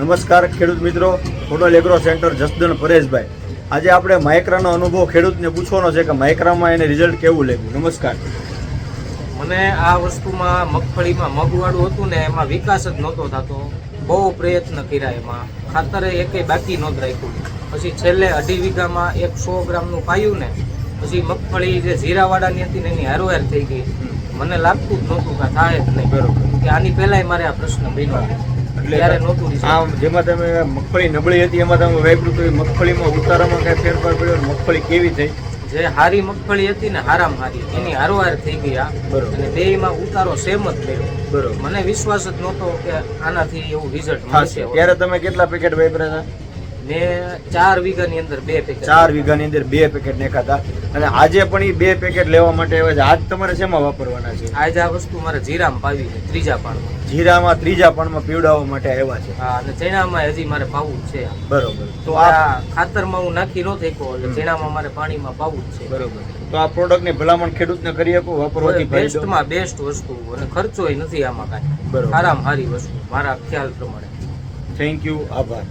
નમસ્કાર ખેડૂત મિત્રો. Hotel agro centre Jasdan Pareshbhai. આજે આપણે માઇક્રાનો અનુભવ ખેડૂતને પૂછવાનો છે કે માઇક્રામાં એને રિઝલ્ટ કેવું લાગ્યું? નમસ્કાર. મને આ વસ્તુમાં મગફળીમાં મગવાળું હતું ને એમાં વિકાસ જ નહોતો થતો. બહુ પ્રયત્ન કર્યા એમાં. ખાતરે એકે બાકી નહોતું રાખ્યું. પછી છેલ્લે અઢી વીઘામાં એક સો ગ્રામનું પાયું ને પછી મગફળી જે જીરાવાળાની હતી ને એની હારોહાર થઈ ગઈ. મને લાગતું જ નહોતું કે થાય જ નહીં. બરોબર. કે આની પહેલાંય મારે આ પ્રશ્ન બન્યો. Result. આમ જેમાં તમે મગફળી નબળી હતી એમાં તમે વાપર્યું તો મગફળીમાં ઉતારામાં કઈ ફેરફાર પડ્યો મગફળી કેવી થઈ? જે હારી મગફળી હતી ને હારામ હારી એની હારોહાર થઈ ગઈ આ. બરોબર. અને બેયમાં ઉતારો સેમ જ થયો. બરોબર. મને વિશ્વાસ જ નહોતો કે આનાથી એવું રિઝલ્ટ મળશે ત્યારે તમે કેટલા પેકેટ વાપર્યા હતા? મેં ચાર વીઘાની અંદર બે પેકેટ ચાર વીઘાની અંદર બે પેકેટ નેખાતા અને આજે પણ એ બે પેકેટ લેવા માટે આવ્યા છે. આજ તમારે શેમાં વાપરવાના છે? આજ આ વસ્તુ મારે જીરામાં પાવી છે ત્રીજા પાણમાં જીરામાં ત્રીજા પાણમાં પીવડાવવા માટે આવ્યા છે. હા અને ચણામાં હજી મારે પાવું છે. બરોબર. તો આ ખાતરમાં હું નાખી નો થેકો એટલે ચણામાં મારે પાણીમાં પાવું છે. બરોબર. તો આ પ્રોડક્ટની ભલામણ ખેડૂતને કરી આપો વાપરવાથી બેસ્ટમાં બેસ્ટ વસ્તુ અને ખર્ચોય નથી આમાં કાંઈ. બરોબર. સારામાં સારી વસ્તુ મારા ખ્યાલ પ્રમાણે. થેન્ક યુ આભાર.